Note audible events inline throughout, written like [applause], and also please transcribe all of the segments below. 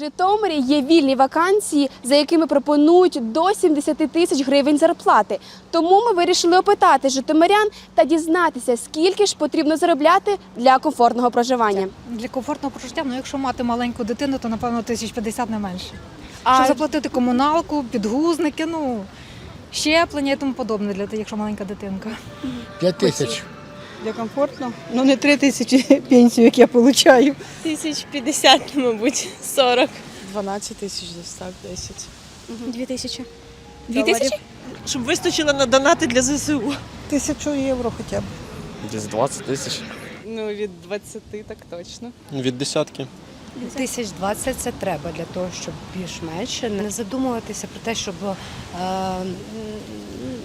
Житомирі є вільні вакансії, за якими пропонують до 70 тисяч гривень зарплати. Тому ми вирішили опитати житомирян та дізнатися, скільки ж потрібно заробляти для комфортного проживання. Для комфортного прожиття, ну якщо мати маленьку дитину, то напевно тисяч 50 не менше. А Щоб заплатити комуналку, підгузники, ну щеплення і тому подобне для тих, якщо маленька дитинка. П'ять тисяч. Для комфортно. Ну не три тисячі [laughs] пенсію, як я отримую. Тисяч 50, мабуть, 40. 12 тисяч десь так, 10. Дві тисячі. дві тисячі? Щоб вистачило на донати для ЗСУ. Тисячу євро хоча б. Десь 20 тисяч. Ну, від 20 так точно. Від десятки. Тисяч двадцять це треба для того, щоб більш-менш не задумуватися про те, щоб е,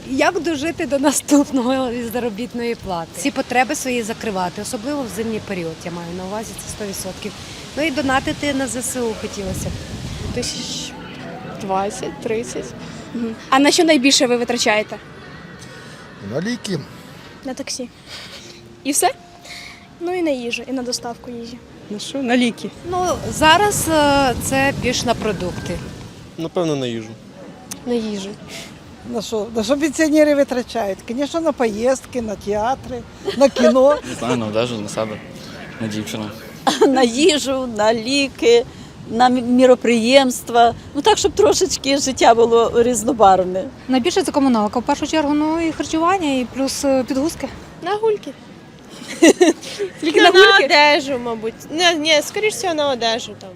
як дожити до наступного заробітної плати. Ці потреби свої закривати, особливо в зимній період. Я маю на увазі це 100%. Ну і донатити на ЗСУ хотілося б. Тисяч 20, 30. А на що найбільше ви витрачаєте? На ліки. На таксі. І все? Ну і на їжу, і на доставку їжі. На що? На ліки. Ну зараз е, це більш на продукти. Напевно, на їжу. На їжу. На що? На що пенсіонери витрачають? Звісно, на поїздки, на театри, на кіно. [laughs] Не знаю, на одежу, на себе, на дівчину. [laughs] на їжу, на ліки, на міроприємства. Ну так, щоб трошечки життя було різнобарвне. Найбільше це комуналка. В першу чергу, ну і харчування, і плюс е, підгузки. На гульки. Тільки на, на одежу, мабуть. Не, ні, скоріш всього на одежу там.